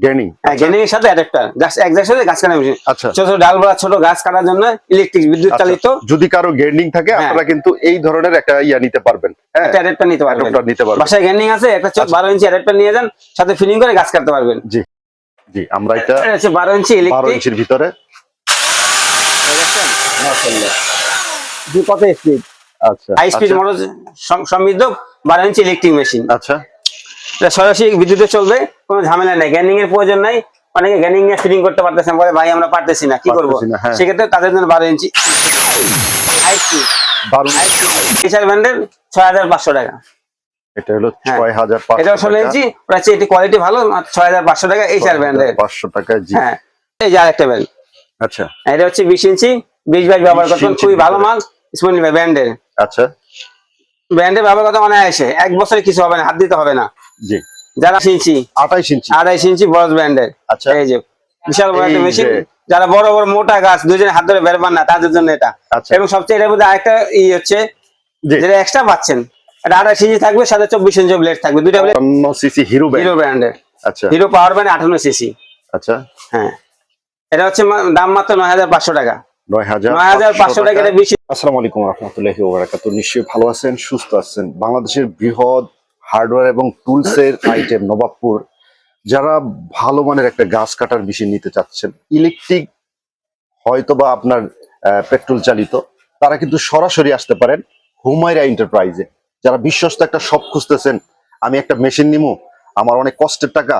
Gaining হ্যাঁ gaining সাথে adapter সাথে গাছ কাটা মেশিন আচ্ছা। ছোট ছোট ডাল বড়া ছোট গাছ কাটার জন্য ইলেকট্রিক বিদ্যুৎ আচ্ছা, চালিত। যদি কারও থাকে হ্যাঁ। আপনারা কিন্তু এই ধরনের একটা ইয়া নিতে পারবেন। হ্যাঁ। একটা অ্যাডাপ্টার নিতে পারবেন। নিতে পারবেন। বাসায় আছে একটা আচ্ছা। ইঞ্চি অ্যাডাপ্টার নিয়ে যান সাথে ফিলিং করে গাছ কাটতে পারবেন। জি। আমরা এটা হচ্ছে বারো ইঞ্চি ইলেকট্রিক ইঞ্চির ভিতরে। কত স্পিড আচ্ছা হাই স্পিড আচ্ছা, মোটর সমৃদ্ধ বারো ইঞ্চি ইলেকট্রিক মেশিন আচ্ছা। এটা সরাসরি বিদ্যুতে চলবে কোনো ঝামেলা নাই। গ্যানিং এর প্রয়োজন নাই। অনেকে গ্যানিং এ ফিটিং করতে পারতেছেন বলে ভাই আমরা পারতেছি না কি করব? হ্যাঁ। সেক্ষেত্রে তাদের জন্য বারো ইঞ্চি। ব্র্যান্ডের ছয় হাজার পাঁচশো টাকা। এটা হলো হ্যাঁ। ছয় হাজার এটা ষোলো ইঞ্চি ওটা এটি কোয়ালিটি ভালো ছয় হাজার পাঁচশো টাকা পাঁচশো টাকা হ্যাঁ এই যে আরেকটা ব্র্যান্ড আচ্ছা। এটা হচ্ছে বিশ ইঞ্চি বিশ বাইশ ব্যবহার 20 করতেন খুবই ভালো। মাল আচ্ছা। ব্র্যান্ডের ব্যবহার করতে এক বছরে কিছু হবে না হাত দিতে হবে না। জি। যারা ইঞ্চি। আঠাইশ ইঞ্চি। আড়াইশ ইঞ্চি বড় ব্র্যান্ডের। আচ্ছা। এই যে বিশাল বড় একটা মেশিন। যারা বড় বড় মোটা গাছ দুজনে হাত ধরে বেরবান না তাদের জন্য এটা। আচ্ছা। এবং সবচেয়ে এটার মধ্যে আরেকটা ই হচ্ছে যেটা এক্সট্রা পাচ্ছেন। এটা ইঞ্চি থাকবে সাথে চব্বিশ ইঞ্চি ব্লেড থাকবে। দুইটা ব্লেড সিসি হিরো হিরো ব্র্যান্ডের আচ্ছা। হিরো পাওয়ার ব্যান্ড আঠান্ন সিসি আচ্ছা। হ্যাঁ। এটা হচ্ছে দাম মাত্র নয় হাজার পাঁচশো টাকা। নয় হাজার নয় হাজার পাঁচশো টাকা এটা বেশি। আসসালামু আলাইকুম রহমতুল্লাহি নিশ্চয়ই ভালো আছেন সুস্থ আছেন। বাংলাদেশের বৃহৎ হার্ডওয়্যার এবং টুলসের আইটেম নবাবপুর, যারা ভালো মানের একটা গাছ কাটার মেশিন নিতে চাচ্ছেন ইলেকট্রিক হয়তো বা আপনার পেট্রোল চালিত, তারা কিন্তু সরাসরি আসতে পারেন হুমায়রা এন্টারপ্রাইজে যারা বিশ্বস্ত একটা শপ খুঁজতেছেন, আমি একটা মেশিন নিমু, আমার অনেক কষ্টের টাকা।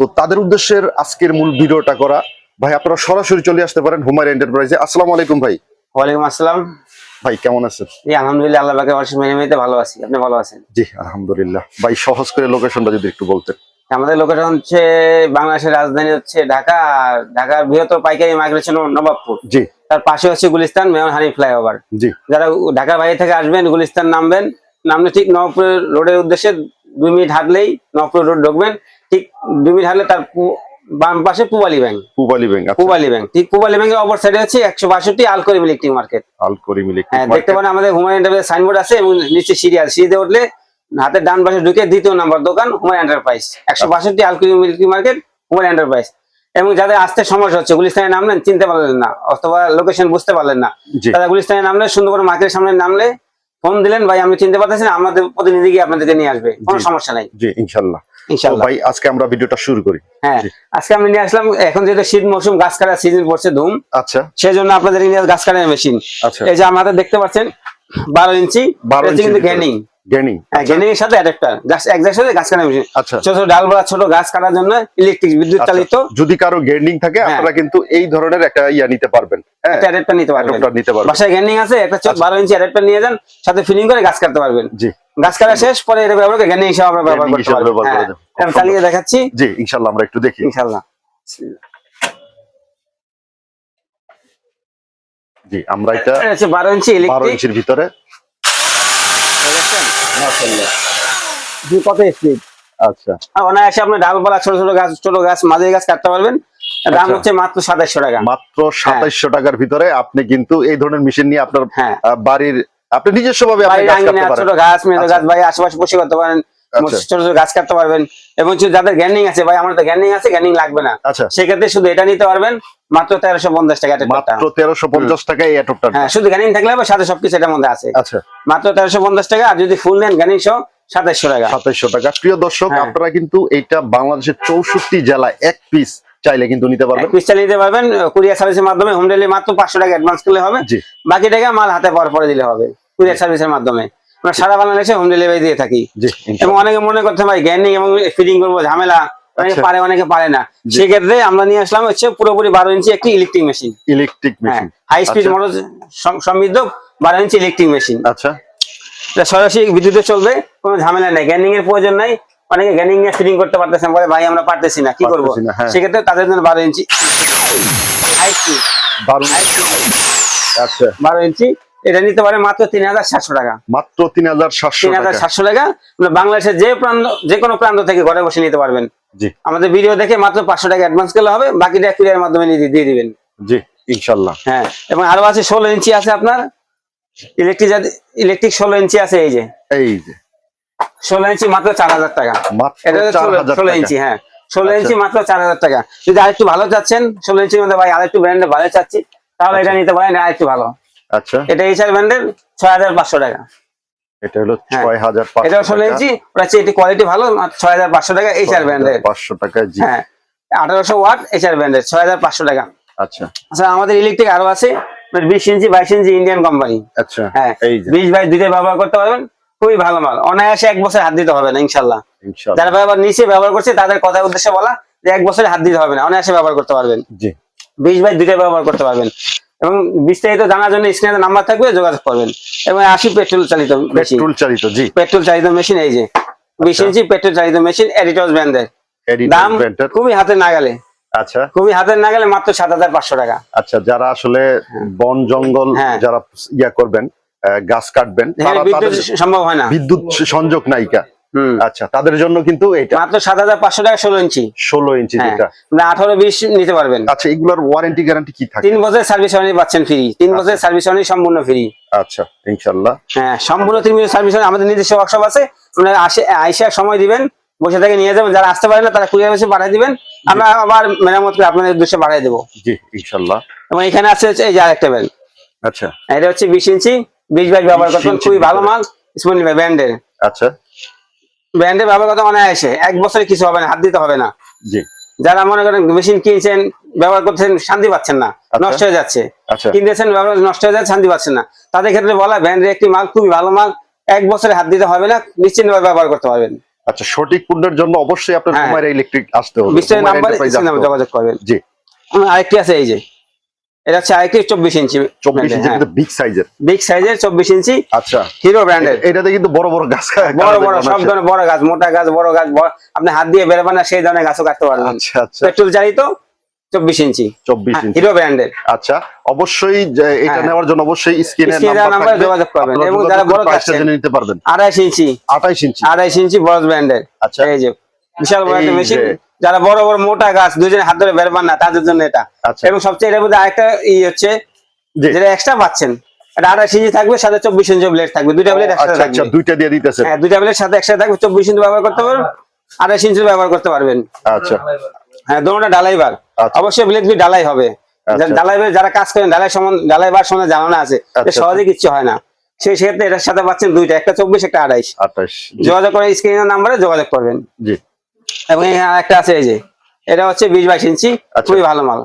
তো তাদের উদ্দেশ্যের আজকের মূল ভিডিওটা করা। ভাই, আপনারা সরাসরি চলে আসতে পারেন হুমায়রা এন্টারপ্রাইজে আসসালামু আলাইকুম ভাই। ওয়ালাইকুম আসসালাম। ভাই কেমন আছেন? এই আলহামদুলিল্লাহ আল্লাহ পাকের অশেষ মেহনতিতে ভালো আছি। আপনি ভালো আছেন? জি আলহামদুলিল্লাহ। ভাই সহজ করে লোকেশনটা যদি একটু বলতেন। আমাদের লোকেশন হচ্ছে বাংলাদেশের রাজধানী হচ্ছে ঢাকা আর ঢাকার বৃহত্তর পাইকারি মার্কেট নবাবপুর। জি। তার পাশে হচ্ছে গুলিস্তান মেয়র হানি ফ্লাইওভার। জি। যারা ঢাকার বাইরে থেকে আসবেন গুলিস্তান নামবেন নামলে ঠিক নবপুর রোডের উদ্দেশ্যে দুই মিনিট হাঁটলেই নবপুর রোড ঢুকবেন। ঠিক দুই মিনিট হাঁটলে তার বাম পাশে পুবালি ব্যাংক। পুবালি ব্যাংক আচ্ছা। পুবালি ব্যাংক। ঠিক পুবালি ব্যাংকের অপর সাইডে হচ্ছে একশো বাষট্টি আলকরি ইলেকট্রিক মার্কেট আল করিম হ্যাঁ দেখতে ইলেকট্রিক পারেন আমাদের হুমায়ুন এন্টারপ্রাইজ সাইনবোর্ড আছে এবং নিচে সিঁড়ি আছে সিঁড়িতে উঠলে হাতের ডান পাশে ঢুকে দ্বিতীয় নাম্বার দোকান হুমায়ুন এন্টারপ্রাইজ একশো বাষট্টি আলকুরি মিল্কি মার্কেট হুমায়ুন এন্টারপ্রাইজ এবং যাদের আসতে সমস্যা হচ্ছে গুলিস্তানে নামলেন চিনতে পারলেন না অথবা লোকেশন বুঝতে পারলেন না। তারা গুলিস্তানে নামলে সুন্দর করে মার্কেটের সামনে নামলে ফোন দিলেন ভাই আমি চিনতে পারতেছি না আমাদের প্রতিনিধি গিয়ে আপনাদেরকে নিয়ে আসবে। কোনো সমস্যা নাই। জি ইনশাল্লাহ। ভাই আজকে আমরা ভিডিওটা শুরু করি। হ্যাঁ আজকে আমি নিয়ে আসলাম এখন শীত মৌসুম গাছ কাটার সিজন পড়ছে ধুম। আচ্ছা। সেই জন্য আপনাদের গাছ কাটার মেশিন আচ্ছা। এই যে আমাদের দেখতে পাচ্ছেন বারো ইঞ্চি 12 এটা হচ্ছে কিন্তু গ্যানিং গ্যানিং এর সাথে অ্যাডাপ্টার গাছ সাথে মেশিন আচ্ছা। ছোট ডাল বড়া ছোট গাছ কাটার জন্য ইলেকট্রিক বিদ্যুৎ আচ্ছা, চালিত। যদি কারও গেন্ডিং থাকে হ্যাঁ। আপনারা কিন্তু এই ধরনের একটা ইয়া নিতে পারবেন। হ্যাঁ। একটা অ্যাডাপ্টার নিতে পারবেন। নিতে পারবেন। বাসায় গ্যানিং আছে একটা আচ্ছা। বারো ইঞ্চি অ্যাডাপ্টার নিয়ে যান সাথে ফিলিং করে গাছ কাটতে পারবেন। জি। গাছ কাটা শেষ পরে এটা ব্যবহার করে গ্যানিং হিসাবে আমরা ব্যবহার করতে ব্যবহার হ্যাঁ আমি চালিয়ে দেখাচ্ছি। জি ইনশাল্লাহ আমরা একটু দেখি। ইনশাল্লাহ। জি আমরা এটা হচ্ছে বারো ইঞ্চি বারো ইলেকট্রিক ইঞ্চির ভিতরে। কত স্পিড আচ্ছা। অনায়াসে আপনি ডালপালা ছোট ছোট গাছ ছোট গাছ মাঝে গাছ কাটতে পারবেন। দাম আচ্ছা। হচ্ছে মাত্র সাতাশশো টাকা। মাত্র সাতাইশশো টাকার ভিতরে আপনি কিন্তু এই ধরনের মেশিন নিয়ে আপনার হ্যাঁ। বাড়ির আপনি নিজস্ব ভাবে ছোট গাছ আচ্ছা। গাছ ভাই আশেপাশে বসে করতে পারেন আচ্ছা। ছোট ছোট গাছ কাটতে পারবেন। এবং যাদের গ্যানিং আছে ভাই আমার তো গ্যানিং আছে গ্যানিং লাগবে না। আচ্ছা। সেক্ষেত্রে শুধু এটা নিতে পারবেন মাত্র তেরোশো পঞ্চাশ টাকা এটা মাত্র তেরোশো পঞ্চাশ এই অ্যাডপ্টার হ্যাঁ শুধু গ্যানিং থাকলে হবে সাথে সবকিছু এটার মধ্যে আছে। আচ্ছা। মাত্র তেরোশো পঞ্চাশ টাকা আর যদি ফুল নেন গ্যানিং সহ সাতাশশো টাকা। সাতাইশশো টাকা। প্রিয় দর্শক হ্যাঁ। আপনারা কিন্তু এইটা বাংলাদেশের চৌষট্টি জেলায় এক পিস চাইলে কিন্তু নিতে পারবেন। পিস নিতে পারবেন কুরিয়ার সার্ভিসের মাধ্যমে হোম ডেলিভারি মাত্র পাঁচশো টাকা অ্যাডভান্স করলে হবে। বাকি টাকা মাল হাতে পাওয়ার পরে দিলে হবে কুরিয়ার সার্ভিসের মাধ্যমে। আমরা সারা বাংলাদেশে হোম ডেলিভারি দিয়ে থাকি। এবং। অনেকে মনে করতে ভাই জ্ঞানী এবং ফিটিং করব ঝামেলা। অনেকে আচ্ছা। পারে অনেকে পারে না। সেক্ষেত্রে আমরা নিয়ে আসলাম হচ্ছে পুরোপুরি বারো ইঞ্চি একটি electric machine electric machine high speed. Motor সমৃদ্ধ বারো ইঞ্চি ইলেকট্রিক মেশিন আচ্ছা। সরাসরি বিদ্যুতে চলবে কোনো ঝামেলা নেই। গ্যানিং এর প্রয়োজন নাই। অনেকে গ্যানিং এ ফিটিং করতে পারতেছেন বলে ভাই আমরা পারতেছি না কি করব? হ্যাঁ। সেক্ষেত্রে তাদের জন্য বারো ইঞ্চি আচ্ছা। বারো ইঞ্চি এটা নিতে পারে মাত্র তিন হাজার সাতশো টাকা। মাত্র তিন হাজার সাতশো তিন হাজার সাতশো টাকা। বাংলাদেশের যে প্রান্ত যে কোনো প্রান্ত থেকে ঘরে বসে নিতে পারবেন। জি। আমাদের ভিডিও দেখে মাত্র পাঁচশো টাকা অ্যাডভান্স করলে হবে বাকিটা কুরিয়ার মাধ্যমে দিয়ে দিবেন। জি ইনশাল্লাহ। হ্যাঁ এবং আরও আছে ষোলো ইঞ্চি আছে আপনার। ইলেকট্রিক ইলেকট্রিক ষোলো ইঞ্চি আছে এই যে। এই যে। ষোলো ইঞ্চি মাত্র চার হাজার টাকা। এটা ষোলো ইঞ্চি হ্যাঁ। ষোলো আচ্ছা। ইঞ্চি মাত্র চার হাজার টাকা। যদি আরেকটু ভালো চাচ্ছেন ষোলো ইঞ্চির মধ্যে ভাই আরেকটু ব্র্যান্ডে ভালো চাচ্ছি তাহলে এটা নিতে পারেন আরেকটু ভালো। আচ্ছা। এটা এইচআর ব্র্যান্ডের ছয় হাজার পাঁচশো টাকা। এটা হলো। ছয় হাজার এটা ষোলো ইঞ্চি ওটা এটি কোয়ালিটি ভালো ছয় হাজার পাঁচশো টাকা এইচআর ব্র্যান্ডের পাঁচশো টাকা হ্যাঁ। আঠারোশো ওয়াট এইচআর ব্র্যান্ডের ছয় হাজার পাঁচশো টাকা। আচ্ছা। আচ্ছা আমাদের ইলেকট্রিক আরও আছে বিশ ইঞ্চি বাইশ ইঞ্চি ইন্ডিয়ান কোম্পানি আচ্ছা। হ্যাঁ। এই বিশ বাইশ দুইটাই ব্যবহার করতে পারবেন। খুবই ভালো মাল। অনায়াসে এক বছর হাত দিতে হবে না ইনশাল্লাহ যারা ব্যবহার নিচে ব্যবহার করছে তাদের কথা উদ্দেশ্যে বলা যে এক বছরে হাত দিতে হবে না অনায়াসে ব্যবহার করতে পারবেন। জি। বিশ বাইশ দুইটাই ব্যবহার করতে পারবেন। এবং বিস্তারিত জানার জন্য স্ক্রিনে নাম্বার থাকবে যোগাযোগ করবেন। এবং আশি পেট্রোল চালিত পেট্রোল চালিত জি। পেট্রোল চালিত মেশিন এই যে। বিশ আচ্ছা। ইঞ্চি পেট্রোল চালিত মেশিন এডিটর্স ব্র্যান্ডের দাম খুবই হাতে নাগালে। আচ্ছা। খুবই হাতের নাগালে মাত্র সাত হাজার পাঁচশো টাকা। আচ্ছা যারা আসলে বন জঙ্গল হ্যাঁ। যারা ইয়া করবেন গাছ কাটবেন বিদ্যুৎ সম্ভব হয় না। বিদ্যুৎ সংযোগ নাইকা। আচ্ছা তাদের জন্য কিন্তু এটা মাত্র সাত হাজার পাঁচশো টাকা ষোলো ইঞ্চি। ষোলো ইঞ্চি হ্যাঁ যেটা। আঠারো বিশ নিতে পারবেন। আচ্ছা এগুলোর ওয়ারেন্টি গ্যারান্টি কি থাকে? তিন বছরের সার্ভিস ওয়ারেন্টি পাচ্ছেন ফ্রি তিন বছরের সার্ভিস ওয়ারেন্টি সম্পূর্ণ ফ্রি আচ্ছা ইনশাল্লাহ হ্যাঁ সম্পূর্ণ তিন বছরের সার্ভিস আমাদের নিজস্ব ওয়ার্কশপ আছে। আপনারা আসে আইসা সময় দিবেন বসে থেকে নিয়ে যাবেন। যারা আসতে পারে না তারা কুরিয়ার বেশি পাঠিয়ে দিবেন। আমরা আবার মেরামত করে আপনাদের উদ্দেশ্যে পাঠিয়ে দেবো। জি ইনশাল্লাহ এবং এখানে আছে এই যে আরেকটা আচ্ছা। এটা হচ্ছে বিশ ইঞ্চি। বিশ বাইশ ব্যবহার 20 করবেন ইঞ্চির খুবই ভালো। মাল স্মুথ ব্যান্ডের আচ্ছা। ব্যান্ডের ব্যবহার করতে অনায়াসে এক বছরে কিছু হবে না হাত দিতে হবে না। জি। যারা মনে করেন মেশিন কিনছেন ব্যবহার করতেছেন শান্তি পাচ্ছেন না আচ্ছা। নষ্ট হয়ে যাচ্ছে। আচ্ছা। কিনতেছেন ব্যবহার নষ্ট হয়ে যাচ্ছে শান্তি পাচ্ছেন না। তাদের ক্ষেত্রে বলা ব্র্যান্ডের একটি মাল খুবই ভালো মাল এক বছরে হাত দিতে হবে না নিশ্চিন্ত ব্যবহার করতে পারবেন। আচ্ছা সঠিক পণ্যের জন্য অবশ্যই আপনার হ্যাঁ। কুমার ইলেকট্রিক আসতে হবে বিস্তারিত নাম্বার। যোগাযোগ করবেন। জি। আরেকটি আছে এই যে। এটা হচ্ছে আরেকটি চব্বিশ ইঞ্চি চব্বিশ ইঞ্চি কিন্তু বিগ সাইজের বিগ সাইজের চব্বিশ ইঞ্চি আচ্ছা। হিরো ব্র্যান্ডের এটাতে কিন্তু বড় বড় গাছ বড় বড় সব ধরনের বড় গাছ মোটা গাছ বড় গাছ আপনি হাত দিয়ে বেরোবেন না সেই ধরনের গাছও কাটতে পারবেন। আচ্ছা আচ্ছা। পেট্রোল চালিত চব্বিশ ইঞ্চি। চব্বিশ ইঞ্চি। হিরো ব্র্যান্ডের আচ্ছা অবশ্যই এটা হ্যাঁ। নেওয়ার জন্য অবশ্যই স্ক্রিনে নাম্বারে যোগাযোগ করবেন। এবং যারা বড় চাচ্ছেন। নিতে পারবেন। আড়াইশ ইঞ্চি। আঠাইশ ইঞ্চি। আড়াইশ ইঞ্চি বড় ব্র্যান্ডের আচ্ছা। এই যে বিশাল বড় একটা মেশিন যারা বড় বড় মোটা গাছ দুজনে হাত ধরে বেরবান না তাদের জন্য এটা। আচ্ছা। এবং সবচেয়ে এটার মধ্যে আরেকটা ই হচ্ছে যেটা এক্সট্রা পাচ্ছেন এটা আড়াইশ ইঞ্চি থাকবে সাথে চব্বিশ ইঞ্চি ব্লেড থাকবে। দুইটা ব্লেড আচ্ছা একসাথে আচ্ছা থাকবে দুইটা দিয়ে দিতেছে হ্যাঁ দুইটা ব্লেড সাথে একসাথে থাকবে চব্বিশ ইঞ্চি ব্যবহার করতে পারবেন ইঞ্চি ব্যবহার করতে পারবেন। আচ্ছা। হ্যাঁ দোনোটা ডালাই বার। অবশ্যই ব্লেড গুলি ডালাই হবে। ডালাই যারা কাজ করেন ডালাই সম্বন্ধে ডালাই বার সম্বন্ধে জানানো আছে। সহজে কিচ্ছু হয় না। সেই ক্ষেত্রে এটার সাথে পাচ্ছেন দুইটা একটা চব্বিশ একটা আড়াইশ। আঠাইশ যোগাযোগ করে স্ক্রিনের নাম্বারে যোগাযোগ করবেন। জি। এবং এখানে একটা আছে এই যে এটা হচ্ছে বিশ বাইশ ইঞ্চি আচ্ছা। খুবই ভালো মাল।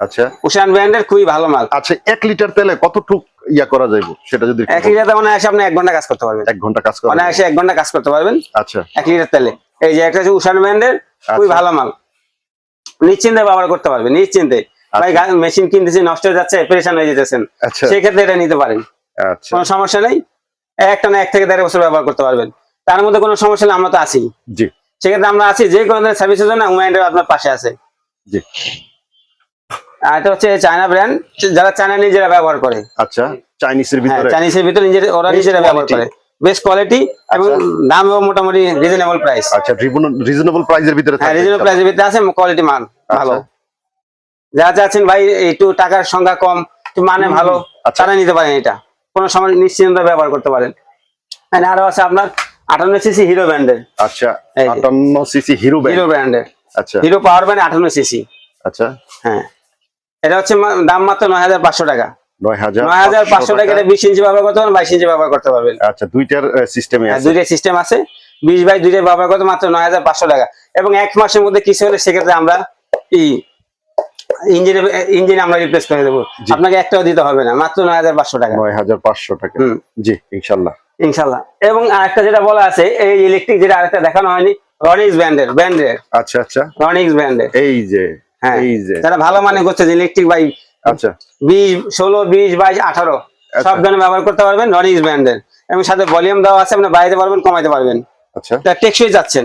আচ্ছা। উষান ব্র্যান্ডের খুবই ভালো মাল। আচ্ছা এক লিটার তেলে কতটুক ইয়া করা যাইব? সেটা যদি এক লিটার এসে আপনি এক ঘণ্টা কাজ করতে পারবেন। এক ঘণ্টা কাজ করা এক ঘণ্টা কাজ করতে পারবেন। আচ্ছা। এক লিটার তেলে। এই যে একটা হচ্ছে উষান ব্র্যান্ডের খুবই আচ্ছা। ভালো মাল। নিশ্চিন্তে ব্যবহার করতে পারবেন নিশ্চিন্তে। ভাই মেশিন কিনতেছি নষ্ট হয়ে যাচ্ছে পেরেশান হয়ে যেতেছেন। আচ্ছা। সেই ক্ষেত্রে এটা নিতে পারেন। কোনো সমস্যা নেই। একটা না এক থেকে দেড় বছর ব্যবহার করতে পারবেন। তার মধ্যে কোনো সমস্যা নেই আমরা তো আছি। জি। সেক্ষেত্রে আমরা আছি যে কোনো ধরনের সার্ভিসের জন্য উমেন্ডের আপনার পাশে আছে। জি। আর এটা হচ্ছে চায়না ব্র্যান্ড যারা চায়না নিজেরা ব্যবহার করে। আচ্ছা চাইনিজের হ্যাঁ ভিতরে? চাইনিজের ভিতরে নিজের ওরা নিজেরা ব্যবহার করে। বেস্ট কোয়ালিটি এবং দামও মোটামুটি রিজনেবল প্রাইস আচ্ছা রিজনেবল প্রাইসের ভিতরে হ্যাঁ রিজনেবল প্রাইসের ভিতরে আছে কোয়ালিটি মান ভালো। আচ্ছা। যারা চাচ্ছেন ভাই একটু টাকার সংখ্যা কম একটু মানে ভালো আচ্ছা। তারা নিতে পারেন এটা। কোনো সময় নিশ্চিন্ত ব্যবহার করতে পারেন। আরও আছে আপনার আটান্ন সিসি হিরো ব্র্যান্ডের আচ্ছা আটান্ন সিসি হিরো হিরো ব্র্যান্ডের আচ্ছা। হিরো পাওয়ার ব্যান্ড আটান্ন সিসি আচ্ছা। হ্যাঁ। এটা হচ্ছে দাম মাত্র নয় হাজার পাঁচশো টাকা। নয় হাজার পাঁচশো টাকা। বিশ ইঞ্চি ব্যবহার করতে পারবেন বাইশ ইঞ্চি ব্যবহার করতে পারবেন। আচ্ছা দুইটার সিস্টেমে দুইটা সিস্টেম আছে। বিশ বাই দুইটা ব্যবহার করতে মাত্র নয় হাজার পাঁচশো টাকা। এবং এক মাসের মধ্যে কিছু হলে সেক্ষেত্রে আমরা এই ইঞ্জিন ইঞ্জিন আমরা রিপ্লেস করে দেবো। আপনাকে একটাও দিতে হবে না মাত্র নয় হাজার পাঁচশো টাকা। নয় হাজার পাঁচশো টাকা। জি ইনশাল্লাহ। ইনশাল্লাহ। এবং আরেকটা যেটা বলা আছে এই ইলেকট্রিক যেটা আরেকটা দেখানো হয়নি রনিক্স ব্র্যান্ডের ব্র্যান্ডের আচ্ছা আচ্ছা। রনিক্স ব্র্যান্ডের এই যে হ্যাঁ। এই যে। যারা ভালো মানে করছে যে ইলেকট্রিক বাই আচ্ছা। বিশ ষোলো বিশ বাইশ আঠারো আচ্ছা। সব ধরনের ব্যবহার করতে পারবেন রনিক্স ব্র্যান্ডের এবং সাথে ভলিউম দেওয়া আছে আপনি বাড়াইতে পারবেন কমাইতে পারবেন। আচ্ছা। টেকসই যাচ্ছেন।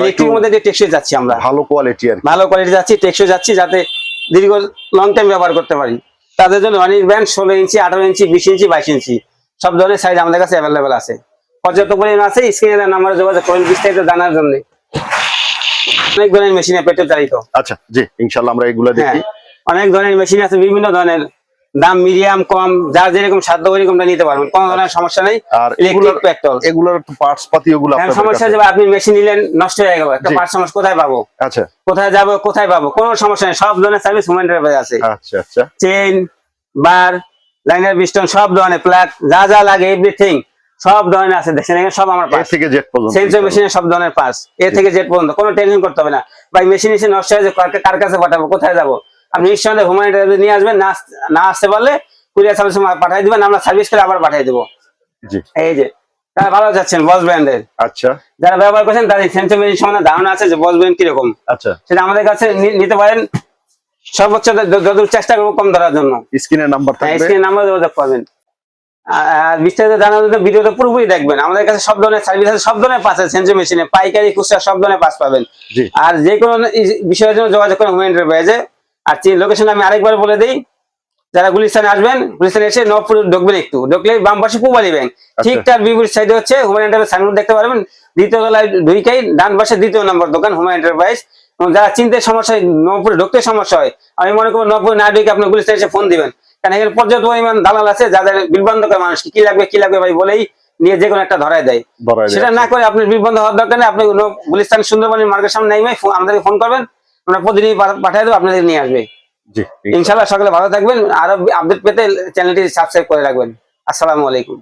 ইলেকট্রিক মধ্যে দিয়ে টেকসই যাচ্ছি আমরা। ভালো কোয়ালিটি আর ভালো কোয়ালিটি যাচ্ছি টেকসই যাচ্ছি যাতে দীর্ঘ লং টাইম ব্যবহার করতে পারি। তাদের জন্য অনেক ব্যান্ড ষোলো ইঞ্চি আঠারো ইঞ্চি বিশ ইঞ্চি বাইশ ইঞ্চি সব ধরনের সাইজ আমাদের কাছে অ্যাভেলেবেল আছে। পর্যাপ্ত পরিমাণ আছে স্ক্রিনে নাম্বারে যোগাযোগ করেন বিস্তারিত জানার জন্য। অনেক ধরনের মেশিনে পেটে চালিত। আচ্ছা জি ইনশাল্লাহ আমরা এগুলো হ্যাঁ দেখি অনেক ধরনের মেশিন আছে বিভিন্ন ধরনের দাম মিডিয়াম কম যার যেরকম সাধ্য ওইরকমটা নিতে পারবেন। কোনো ধরনের সমস্যা নেই। ইলেকট্রিক পেট্রোল এগুলোর একটু পার্টস পাতি ওগুলো হ্যাঁ, আপনাদের সমস্যা যাবে আপনি মেশিন নিলেন নষ্ট হয়ে গেল। একটা জি। পার্ট সমস্যা কোথায় পাবো? আচ্ছা। কোথায় যাব কোথায় পাবো? কোনো সমস্যা নেই সব ধরনের সার্ভিস হুম্যান ড্রাইভার আছে। আচ্ছা আচ্ছা। চেইন বার লাইনার পিস্টন সব ধরনের প্লাগ যা যা লাগে এভরিথিং সব ধরনের আছে। দেখছেন এখানে সব আমার পাস থেকে জেড পর্যন্ত সেন্সর মেশিনের সব ধরনের পাস এ থেকে জেড পর্যন্ত কোনো টেনশন করতে হবে না। ভাই মেশিন এসে নষ্ট হয়ে কার- কার কাছে পাঠাবো কোথায় যাব? আপনি নিঃসন্দেহে হুম্যান ড্রাইভার নিয়ে আসবেন না না আসতে পারলে কুরিয়ার সার্ভিস পাঠিয়ে দিবেন আমরা সার্ভিস করে আবার পাঠিয়ে দেবো। এই যে তারা ভালো যাচ্ছেন বস ব্র্যান্ডের আচ্ছা। যারা ব্যবহার করছেন তাদের সেন্সর মেশিন সম্বন্ধে ধারণা আছে যে বস ব্র্যান্ড কীরকম। আচ্ছা। সেটা আমাদের কাছে নিতে পারেন। সর্বোচ্চ য- যতটুকু চেষ্টা করব কম ধরার জন্য। স্ক্রিনের নাম্বার হ্যাঁ থাকবে স্ক্রিন নাম্বার যোগাযোগ করবেন। আর বিস্তারিত জানার জন্য ভিডিওটা পুরোপুরি দেখবেন। আমাদের কাছে সব ধরনের সার্ভিস আছে সব ধরনের পাস আছে সেন্সর মেশিনে পাইকারি খুচরা সব ধরনের পাস পাবেন। আর যে কোনো বিষয়ের জন্য যোগাযোগ করেন হোম এন্টারপ্রাইজে আর লোকেশন আমি আরেকবার বলে দিই যারা গুলিস্তানে আসবেন গুলিস্তানে এসে নবপুর ঢুকবেন একটু। ঢুকলে বাম পাশে পুবালি ব্যাংক ঠিক তার বিপরীত সাইডে হচ্ছে হোম এন্টারপ্রাইজ সাইনবোর্ড দেখতে পারবেন। দ্বিতীয় তলায় ঢুইকাই ডান পাশে দ্বিতীয় নম্বর দোকান হোম এন্টারপ্রাইজ এবং যারা চিনতে সমস্যা হয় নবপুরে ঢুকতে সমস্যা হয় আমি মনে করব নবপুরে না ঢুকে আপনি গুলিস্তানে এসে ফোন দিবেন। কারণ এখানে পর্যাপ্ত পরিমাণ দালাল আছে যাদের বিভ্রান্ত করে মানুষকে কি লাগবে কি লাগবে ভাই বলেই নিয়ে যে কোনো একটা ধরায় দেয়। সেটা না করে আপনি বিভ্রান্ত হওয়ার দরকার নেই আপনি গুলিস্তান সুন্দরবনের মার্কেট সামনে ফো- আমাদেরকে ফোন করবেন। আমরা প্রতিনিধি পাঠাই পাঠিয়ে দেবো আপনাদের নিয়ে আসবে। ইনশাল্লাহ সকালে ভালো থাকবেন। আরও আপডেট পেতে চ্যানেলটি সাবস্ক্রাইব করে রাখবেন। আসসালামু আলাইকুম।